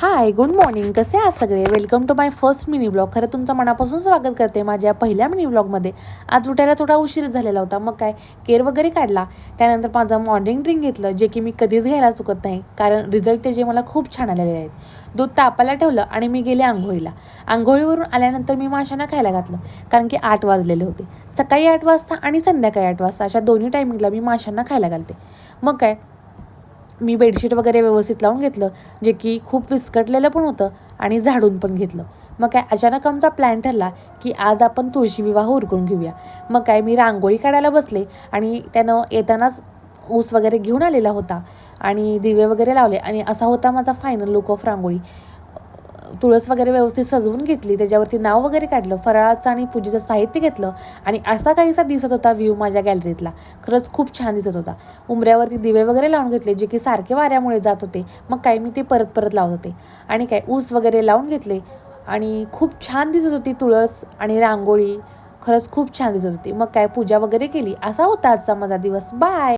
Hi good morning कसे आहात सगळे? Welcome to my first mini blog खरं तुमचं मनापासून स्वागत करते माझ्या पहिल्या मिनी ब्लॉगमध्ये आज उठायला थोडा उशीर झालेला होता मग काय? केर वगैरे काढला. त्यानंतर माझं मॉर्निंग ड्रिंक घेतलं जे की मी कधीच घ्यायला चुकत नाही कारण रिझल्ट त्याचे मला खूप छान आलेले आहेत. दूध तापायला ठेवलं आणि मी गेले आंघोळीला. आंघोळीवरून आल्यानंतर मी माशांना खायला घातलं कारण की आठ वाजलेले होते. सकाळी आठ वाजता आणि संध्याकाळी आठ वाजता अशा दोन्ही टायमिंगला मी माशांना खायला घालते. मग काय? मी बेडशीट वगैरे व्यवस्थित लावून घेतलं जे की खूप विस्कटलेलं पण होतं आणि झाडून पण घेतलं. मग काय अचानक आमचा प्लॅन ठरला की आज आपण तुळशी विवाह उरकून घेऊया. मग काय मी रांगोळी काढायला बसले आणि त्यानं येतानाच ऊस वगैरे घेऊन आलेला होता आणि दिवे वगैरे लावले आणि असा होता माझा फायनल लुक ऑफ रांगोळी. तुळस वगैरे व्यवस्थित सजवून घेतली त्याच्यावरती नाव वगैरे काढलं फराळाचं आणि पूजेचं साहित्य घेतलं आणि असा काहीसा दिसत होता व्ह्यू माझ्या गॅलरीतला खरंच खूप छान दिसत होता. उंबऱ्यावरती दिवे वगैरे लावून घेतले जे की सारखे वाऱ्यामुळे जात होते. मग काय मी ते परत परत लावत होते. आणि काय ऊस वगैरे लावून घेतले आणि खूप छान दिसत होती तुळस आणि रांगोळी. खरंच खूप छान दिसत होती. मग काय पूजा वगैरे केली? असा होता आजचा माझा दिवस. बाय